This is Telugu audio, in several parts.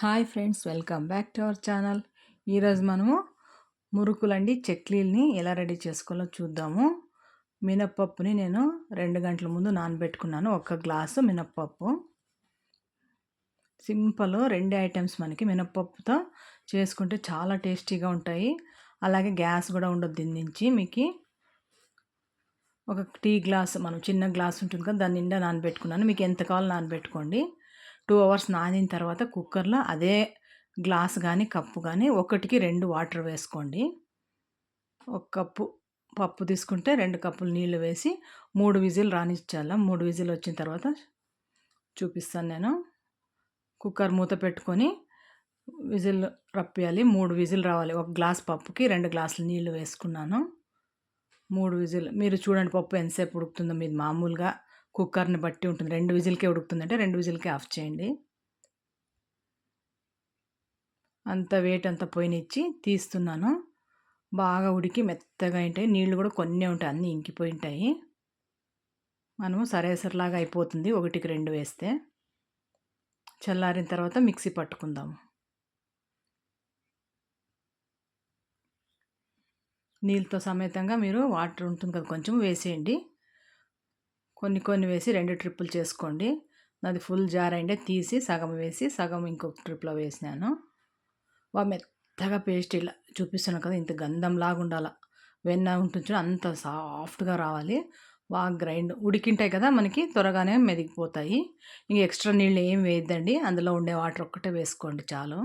Hi friends welcome back to our channel. ఈరోజు మనము మురుకులండి చక్లీల్ని ఎలా రెడీ చేసుకోవాలో చూద్దాము. మినప్పప్పుని నేను రెండు గంటల ముందు నానబెట్టుకున్నాను ఒక గ్లాసు మినప్పప్పు. సింపుల్ రెండు ఐటమ్స్ మనకి మినప్పప్పుతో చేసుకుంటే చాలా టేస్టీగా ఉంటాయి. అలాగే గ్యాస్ కూడా ఉండదు దీని నుంచి. మీకు ఒక టీ గ్లాస్ మనం చిన్న గ్లాస్ ఉంటుంది కదా దాని నిండా నానబెట్టుకున్నాను. మీకు ఎంత కావాలో నానబెట్టుకోండి. టూ అవర్స్ నానిన తర్వాత కుక్కర్లో అదే గ్లాస్ కానీ కప్పు కానీ ఒకటికి రెండు వాటర్ వేసుకోండి. ఒక కప్పు పప్పు తీసుకుంటే రెండు కప్పులు నీళ్ళు వేసి మూడు విజిల్ రానిచ్చాల మూడు విజిల్ వచ్చిన తర్వాత చూపిస్తాను నేను. కుక్కర్ మూత పెట్టుకొని విజిల్ రప్పియాలి మూడు విజిల్ రావాలి. ఒక గ్లాస్ పప్పుకి రెండు గ్లాసులు నీళ్ళు వేసుకున్నాను. మూడు విజిల్. మీరు చూడండి పప్పు ఎంతసేపు ఉడుకుతుందో. మీది మామూలుగా కుక్కర్ని బట్టి ఉంటుంది. రెండు విజిల్కే ఉడుకుతుందంటే రెండు విజిల్కే ఆఫ్ చేయండి. అంత వెయిట్ అంతా పోయినిచ్చి తీస్తున్నాను. బాగా ఉడికి మెత్తగా ఉంటాయి. నీళ్ళు కూడా కొన్ని ఉంటాయి. అన్నీ ఇంకిపోయి ఉంటాయి మనము సరేసరిలాగా అయిపోతుంది ఒకటికి రెండు వేస్తే. చల్లారిన తర్వాత మిక్సీ పట్టుకుందాము. నీళ్ళతో సమేతంగా మీరు వాటర్ ఉంటుంది కదా కొంచెం వేసేయండి. కొన్ని కొన్ని వేసి రెండు ట్రిప్పులు చేసుకోండి. నాది ఫుల్ జార్ అయిండే తీసి సగం వేసి సగం ఇంకొక ట్రిప్లో వేసినాను. వా మెత్తగా పేస్ట్ ఇలా చూపిస్తున్నాను కదా ఇంత గంధంలాగా లాగుండాల వెన్న ఉంటుంది అంత సాఫ్ట్గా రావాలి. బాగా గ్రైండ్ ఉడికింటాయి కదా మనకి త్వరగానే మెదిగిపోతాయి. ఇంక ఎక్స్ట్రా నీళ్ళు ఏం వేయద్దండి. అందులో ఉండే వాటర్ ఒక్కటే వేసుకోండి చాలు.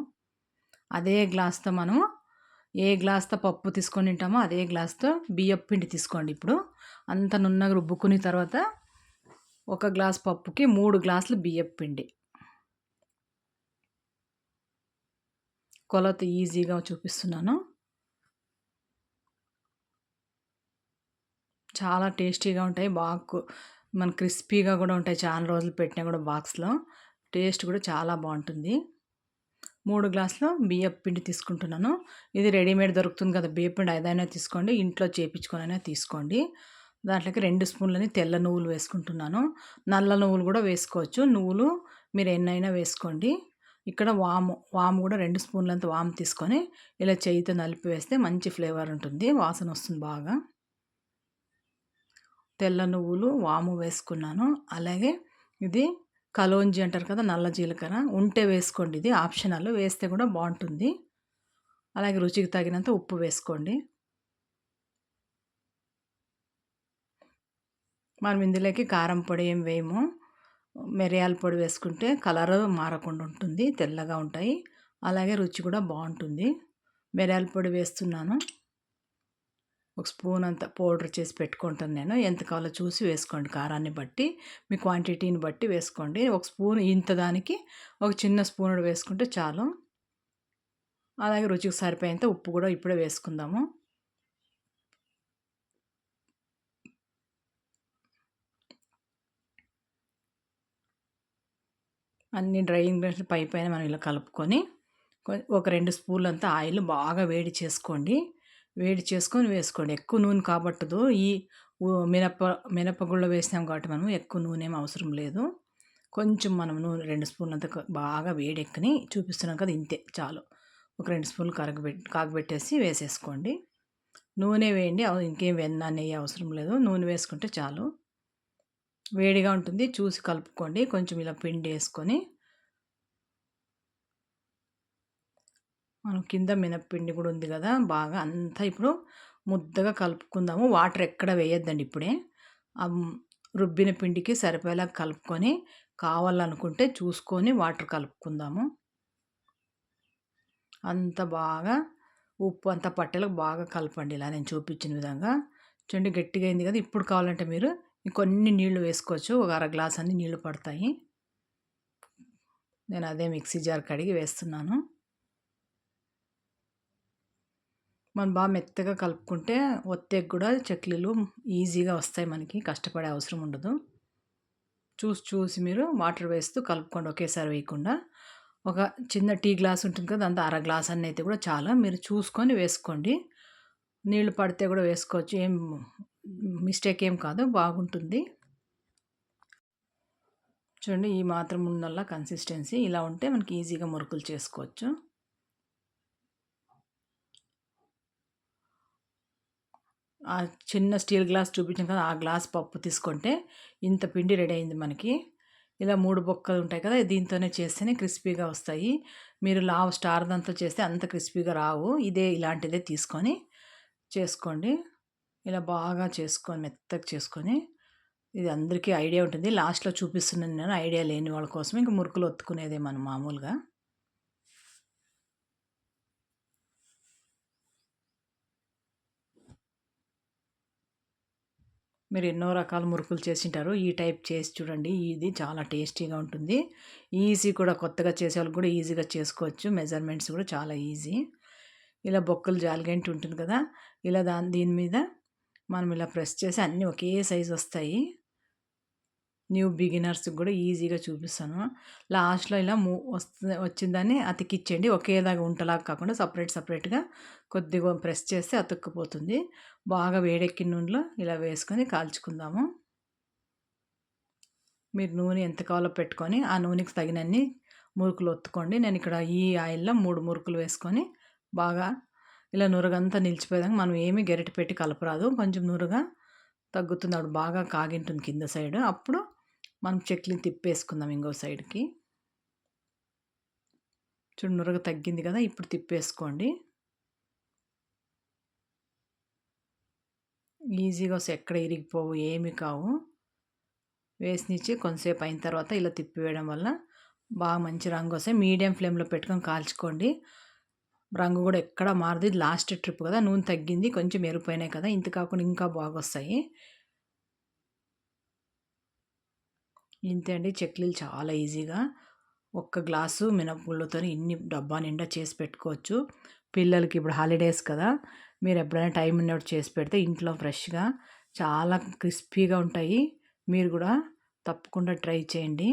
అదే గ్లాస్తో మనం ఏ గ్లాస్తో పప్పు తీసుకొని తింటామో అదే గ్లాస్తో బియ్యపు పిండి తీసుకోండి ఇప్పుడు. అంత నున్నగా రుబ్బుకుని తర్వాత ఒక గ్లాస్ పప్పుకి మూడు గ్లాసులు బియ్యపు పిండి. కొలత ఈజీగా చూపిస్తున్నాను. చాలా టేస్టీగా ఉంటాయి. బాగా మన క్రిస్పీగా కూడా ఉంటాయి. చాలా రోజులు పెట్టినా కూడా బాక్స్లో. టేస్ట్ కూడా చాలా బాగుంటుంది. మూడు గ్లాసులు బియ్యపు పిండి తీసుకుంటున్నాను. ఇది రెడీమేడ్ దొరుకుతుంది కదా. బియ్యపు పిండి ఏదైనా తీసుకోండి. ఇంట్లో చేపించుకొని తీసుకోండి. దాంట్లోకి రెండు స్పూన్లని తెల్ల నువ్వులు వేసుకుంటున్నాను. నల్ల నువ్వులు కూడా వేసుకోవచ్చు. నువ్వులు మీరు ఎన్నైనా వేసుకోండి. ఇక్కడ వాము వాము కూడా రెండు స్పూన్లంత వాము తీసుకొని ఇలా చేయితో నలిపి వేస్తే మంచి ఫ్లేవర్ ఉంటుంది. వాసన వస్తుంది బాగా. తెల్ల నువ్వులు వాము వేసుకున్నాను. అలాగే ఇది కలోంజి అంటారు కదా నల్ల జీలకర్ర. ఉంటే వేసుకోండి. ఇది ఆప్షనల్. వేస్తే కూడా బాగుంటుంది. అలాగే రుచికి తగినంత ఉప్పు వేసుకోండి. మనం ఇందులోకి కారం పొడి ఏం వేయము. మిరియాల పొడి వేసుకుంటే కలర్ మారకుండా ఉంటుంది తెల్లగా ఉంటాయి. అలాగే రుచి కూడా బాగుంటుంది. మిరియాల పొడి వేస్తున్నాను. ఒక స్పూన్ అంత పౌడర్ చేసి పెట్టుకుంటాను నేను. ఎంత కావాలో చూసి వేసుకోండి కారాన్ని బట్టి. మీ క్వాంటిటీని బట్టి వేసుకోండి. ఒక స్పూన్ ఇంత దానికి ఒక చిన్న స్పూన్ వేసుకుంటే చాలు. అలాగే రుచికి సరిపోయేంత ఉప్పు కూడా ఇప్పుడే వేసుకుందాము. అన్ని డ్రై ఇంగ్రీడియంట్స్ పై పైన మనం ఇలా కలుపుకొని ఒక రెండు స్పూన్లు అంతా ఆయిల్ బాగా వేడి చేసుకోండి. వేడి చేసుకొని వేసుకోండి. ఎక్కువ నూనె కాబట్టదు. ఈ మినప మినపగుళ్ళ వేసినాం కాబట్టి మనం ఎక్కువ నూనె ఏం అవసరం లేదు. కొంచెం మనం నూనె రెండు స్పూన్లు అంతా బాగా వేడెక్కని చూపిస్తున్నాం కదా ఇంతే చాలు. ఒక రెండు స్పూన్లు కరగబెట్టి కాగబెట్టేసి వేసేసుకోండి. నూనె వేయండి. ఇంకేం వెన్న నెయ్యి అవసరం లేదు. నూనె వేసుకుంటే చాలు. వేడిగా ఉంటుంది. చూసి కలుపుకోండి. కొంచెం ఇలా పిండి వేసుకొని మనం కింద మినప్పిండి కూడా ఉంది కదా బాగా అంతా ఇప్పుడు ముద్దగా కలుపుకుందాము. వాటర్ ఎక్కడ వేయొద్దండి ఇప్పుడే. రుబ్బిన పిండికి సరిపోయేలా కలుపుకొని కావాలనుకుంటే చూసుకొని వాటర్ కలుపుకుందాము. అంత బాగా ఉప్పు అంత పట్టేలకు బాగా కలపండి ఇలా నేను చూపించిన విధంగా. చూడండి గట్టిగా అయింది కదా. ఇప్పుడు కావాలంటే మీరు ఇంకొన్ని నీళ్ళు వేసుకోవచ్చు. ఒక అర గ్లాస్ అన్ని నీళ్ళు పడతాయి. నేను అదే మిక్సీ జార్ కడిగి వేస్తున్నాను. మనం బాగా మెత్తగా కలుపుకుంటే ఒత్తేకి కూడా చక్లీలు ఈజీగా వస్తాయి మనకి. కష్టపడే అవసరం ఉండదు. చూసి చూసి మీరు వాటర్ వేస్తూ కలుపుకోండి ఒకేసారి వేయకుండా. ఒక చిన్న టీ గ్లాస్ ఉంటుంది కదా అంత అర గ్లాస్ అన్నైతే అయితే కూడా చాలా. మీరు చూసుకొని వేసుకోండి. నీళ్ళు పడితే కూడా వేసుకోవచ్చు. ఏం మిస్టేక్ ఏం కాదు. బాగుంటుంది. చూడండి ఈ మాత్రం ఉన్నల్లా కన్సిస్టెన్సీ. ఇలా ఉంటే మనకి ఈజీగా మురుకులు చేసుకోవచ్చు. ఆ చిన్న స్టీల్ గ్లాస్ చూపించాం కదా ఆ గ్లాస్ పప్పు తీసుకుంటే ఇంత పిండి రెడీ అయింది మనకి. ఇలా మూడు బొక్కలు ఉంటాయి కదా దీంతోనే చేస్తేనే క్రిస్పీగా వస్తాయి. మీరు లావ్ స్టార్ దాంతో చేస్తే అంత క్రిస్పీగా రావు. ఇదే ఇలాంటిదే తీసుకొని చేసుకోండి. ఇలా బాగా చేసుకొని మెత్తగా చేసుకొని ఇది అందరికీ ఐడియా ఉంటుంది. లాస్ట్లో చూపిస్తున్నాను నేను ఐడియా లేని వాళ్ళ కోసం ఇంక మురుకులు ఒత్తుకునేదే మనం మామూలుగా. మీరు ఎన్నో రకాల మురుకులు చేసింటారు. ఈ టైప్ చేసి చూడండి. ఇది చాలా టేస్టీగా ఉంటుంది. ఈజీ కూడా కొత్తగా చేసే వాళ్ళు కూడా ఈజీగా చేసుకోవచ్చు. మెజర్మెంట్స్ కూడా చాలా ఈజీ. ఇలా బొక్కలు జాలిగంటి ఉంటుంది కదా ఇలా దాని దీని మీద మనం ఇలా ప్రెస్ చేసి అన్నీ ఒకే సైజు వస్తాయి. న్యూ బిగినర్స్కి కూడా ఈజీగా చూపిస్తాను. లాస్ట్లో ఇలా మూ వస్తుంది వచ్చిందని అతికిచ్చేయండి. ఒకేలాగా ఉంటలాగా కాకుండా సపరేట్ సపరేట్గా కొద్దిగా ప్రెస్ చేస్తే అతుక్కుపోతుంది. బాగా వేడెక్కిన నూనెలో ఇలా వేసుకొని కాల్చుకుందాము. మీరు నూనె ఎంత కావాలో పెట్టుకొని ఆ నూనెకి తగినన్ని మురుకులు ఒత్తుకోండి. నేను ఇక్కడ ఈ ఆయిల్లో మూడు మురుకులు వేసుకొని బాగా ఇలా నురగంతా నిలిచిపోయేదాకా మనం ఏమీ గరిటె పెట్టి కలపరాదు. కొంచెం నురగా తగ్గుతుంది. అప్పుడు బాగా కాగింటుంది కింద సైడ్. అప్పుడు మనం చెక్లిని తిప్పేసుకుందాం ఇంకో సైడ్కి. చూడు నురగ తగ్గింది కదా ఇప్పుడు తిప్పేసుకోండి. ఈజీగా వస్తే ఎక్కడ ఇరిగిపోవు ఏమి కావు. వేసినిచ్చి కొంతసేపు అయిన తర్వాత ఇలా తిప్పివేయడం వల్ల బాగా మంచి రంగు వస్తాయి. మీడియం ఫ్లేమ్లో పెట్టుకొని కాల్చుకోండి. రంగు కూడా ఎక్కడ మారదు. లాస్ట్ ట్రిప్ కదా. నూనె తగ్గింది. కొంచెం ఎరిపోయినాయి కదా. ఇంత కాకుండా ఇంకా బాగా వస్తాయి. ఇంతే అండి. చెక్లీలు చాలా ఈజీగా. ఒక్క గ్లాసు మినపగుళ్ళతో ఇన్ని డబ్బా నిండా చేసి పెట్టుకోవచ్చు. పిల్లలకి ఇప్పుడు హాలిడేస్ కదా. మీరు ఎప్పుడైనా టైం ఉన్నప్పుడు చేసి పెడితే ఇంట్లో ఫ్రెష్గా చాలా క్రిస్పీగా ఉంటాయి. మీరు కూడా తప్పకుండా ట్రై చేయండి.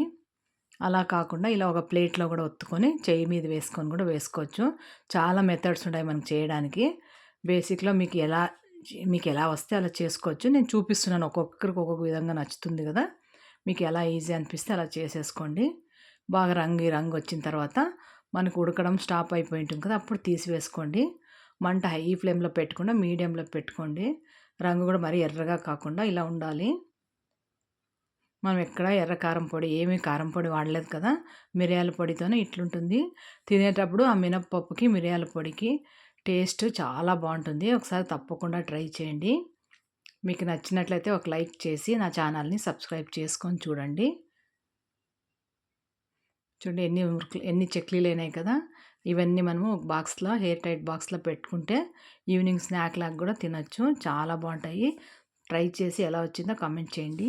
అలా కాకుండా ఇలా ఒక ప్లేట్లో కూడా ఒత్తుకొని చెయ్యి మీద వేసుకొని కూడా వేసుకోవచ్చు. చాలా మెథడ్స్ ఉంటాయి మనకు చేయడానికి. బేసిక్లో మీకు ఎలా మీకు ఎలా వస్తే అలా చేసుకోవచ్చు. నేను చూపిస్తున్నాను. ఒక్కొక్కరికి ఒక్కొక్క విధంగా నచ్చుతుంది కదా. మీకు ఎలా ఈజీ అనిపిస్తే అలా చేసేసుకోండి. బాగా రంగు రంగు వచ్చిన తర్వాత మనకు ఉడకడం స్టాప్ అయిపోయి ఉంటుంది కదా అప్పుడు తీసివేసుకోండి. మంట హై ఫ్లేమ్లో పెట్టకుండా మీడియంలో పెట్టుకోండి. రంగు కూడా మరీ ఎర్రగా కాకుండా ఇలా ఉండాలి. మనం ఎక్కడ ఎర్ర కారం పొడి ఏమీ కారం పొడి వాడలేదు కదా మిరియాల పొడితోనే ఇట్లుంటుంది. తినేటప్పుడు ఆ మినప్పప్పుకి మిరియాల పొడికి టేస్ట్ చాలా బాగుంటుంది. ఒకసారి తప్పకుండా ట్రై చేయండి. మీకు నచ్చినట్లయితే ఒక లైక్ చేసి నా ఛానల్ని సబ్స్క్రైబ్ చేసుకొని చూడండి. చూడండి ఎన్ని ఎన్ని చెక్లీలు అయినాయి కదా. ఇవన్నీ మనము ఒక బాక్స్లో హెయిర్ టైట్ బాక్స్లో పెట్టుకుంటే ఈవినింగ్ స్నాక్ లాగా కూడా తినచ్చు. చాలా బాగుంటాయి. ట్రై చేసి ఎలా వచ్చిందో కామెంట్ చేయండి.